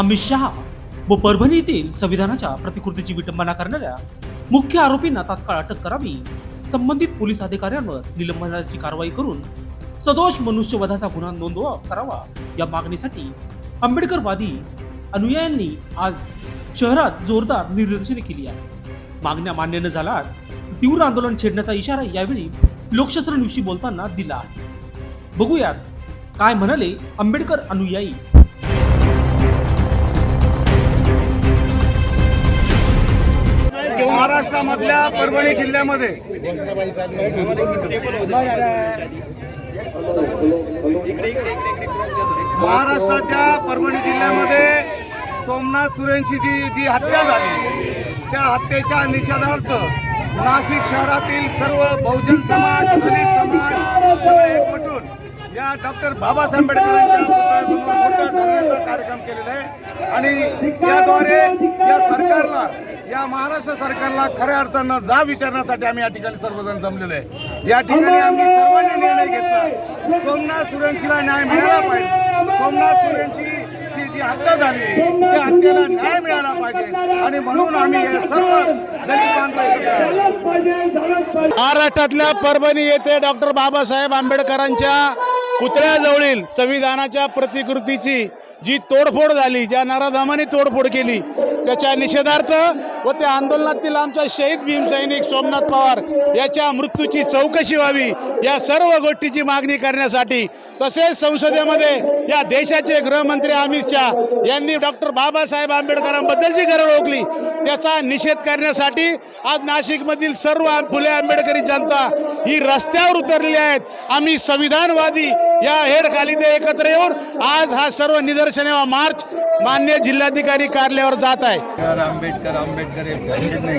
अमित शहा व परभणी येथील संविधानाच्या प्रतिकृतीची विटंबना करणाऱ्या मुख्य आरोपींना तात्काळ अटक करावी संबंधित पोलीस अधिकाऱ्यांवर निलंबनाची कारवाई करून सदोष मनुष्यवधाचा गुन्हा नोंदवा करावा या मागणीसाठी आंबेडकरवादी अनुयायांनी आज शहरात जोरदार निदर्शने केली आहे मागण्या मान्य न झाला तीव्र आंदोलन छेडण्याचा इशारा यावेळी लोकशास्त्रांविषयी बोलताना दिला आहे. बघूयात काय म्हणाले आंबेडकर अनुयायी महाराष्ट्रामधल्या परभणी जिल्ह्यामध्ये. महाराष्ट्राच्या परभणी जिल्ह्यामध्ये सोमनाथ सुरेंची जी जी हत्या झाली त्या हत्येच्या निषेधार्थ नाशिक शहरातील सर्व बहुजन समाज दलित समाज सगळे एकवटून या डॉक्टर बाबासाहेब आंबेडकरांच्या पुतळ्यासमोर मोठ्या धरण्याचा कार्यक्रम केलेला आहे. आणि याद्वारे या सरकारला या महाराष्ट्र सरकारला खऱ्या अर्थानं जा विचारण्यासाठी आम्ही या ठिकाणी सर्वजण जमलेलो आहे. या ठिकाणी आम्ही सर्वांनी निर्णय घेतला. सोमनाथ सुरेंशीला न्याय मिळाला पाहिजे. सोमनाथ सुरेंची जी हत्या झाली त्या हत्येला न्याय मिळाला पाहिजे. आणि म्हणून आम्ही हे सर्व महाराष्ट्रातल्या परभणी येथे डॉक्टर बाबासाहेब आंबेडकरांच्या पुतळ्याजवळील संविधानाच्या प्रतिकृतीची जी तोडफोड झाली ज्या नराधामाने तोडफोड केली त्याच्या निषेधार्थ व त्या आंदोलनातील आमचा शहीद भीमसैनिक सोमनाथ पवार याच्या मृत्यूची चौकशी व्हावी या सर्व गोष्टीची मागणी करण्यासाठी. तसेच संसदेमध्ये या देशाचे गृहमंत्री अमित शहा यांनी डॉक्टर बाबासाहेब आंबेडकरांबद्दल जी गरज ओळखली. त्याचा निषेध करण्यासाठी आज नाशिकमधील सर्व फुले आंबेडकरी जनता ही रस्त्यावर उतरलेली आहेत. आम्ही संविधानवादी या हेडखाली ते एकत्र येऊन आज हा सर्व निदर्शने व मार्च मान्य जिल्हाधिकारी कार्यालयावर जात आहे. आंबेडकर आंबेडकर आंबेडकर हे फॅशन नाही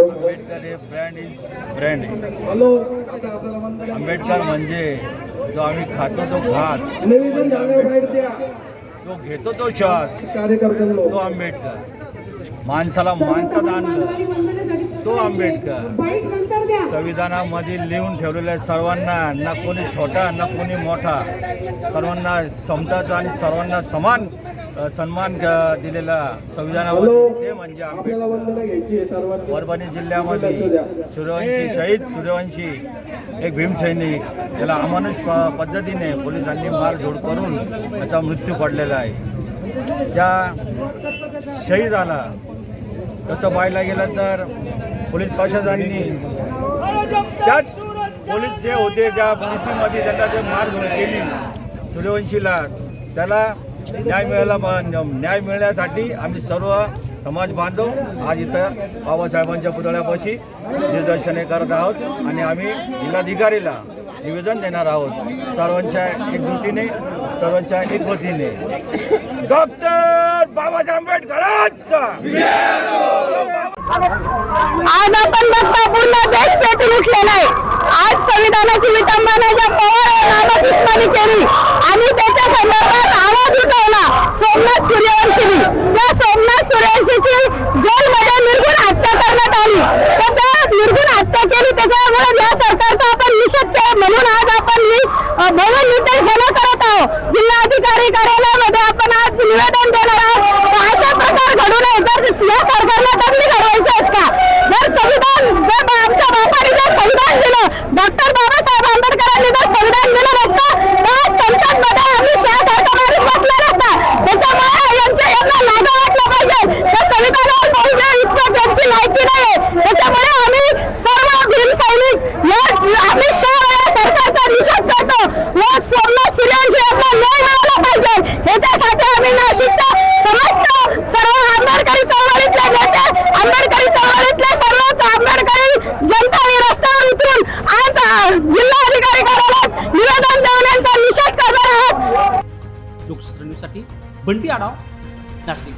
आंबेडकर हे ब्रँड इज ब्रँड आहे आंबेडकर म्हणजे जो आम्ही खातो तो घास तो घेतो तो श्वास तो आंबेडकर माणसाला माणसात आणलं तो आंबेडकर संविधानामध्ये लिहून ठेवलेलं आहे सर्वांना ना कोणी छोटा ना कोणी मोठा. सर्वांना समताचा आणि सर्वांना समान सन्मान दिलेला संविधानामध्ये ते म्हणजे आंबेडकर. परभणी जिल्ह्यामध्ये सूर्यवंशी शहीद सूर्यवंशी एक भीमसैनिक याला अमानुष पद्धतीने पोलिसांनी मारझोड करून त्याचा मृत्यू पडलेला आहे. त्या शहीदाला तसं पाहायला गेलं तर पोलीस प्रशासनाने त्याच पोलीस जे होते त्या मध्ये त्यांना जे मारझोड केली सूर्यवंशीला त्याला न्याय मिळायला न्याय मिळण्यासाठी आम्ही सर्व समाज बांधव आज इथं बाबासाहेबांच्या पुतळ्यापाशी निदर्शने करत आहोत आणि आम्ही जिल्हाधिकारीला निवेदन देणार आहोत सर्वांच्या एकजुटीने सर्वांच्या एकवतीने डॉक्टर बाबासाहेब आंबेडकरांचा आज आपण बघता पूर्ण देश पेटून आहे आज संविधानाची विटंबना ज्या पवार नामक इस्मानी केली. आणि त्याच्या संदर्भात आवाज उठवला सोमनाथ सूर्यवंशीनी. त्या सोमनाथ सूर्यवंशीची जेलमध्ये निर्गुण हत्या करण्यात आली. तर त्या निर्गुण हत्या केली त्याच्यामुळे या सरकारचा आपण निषेध केला. म्हणून आज आपण ही भवन निदर्शनं Bấn đi ở đó là gì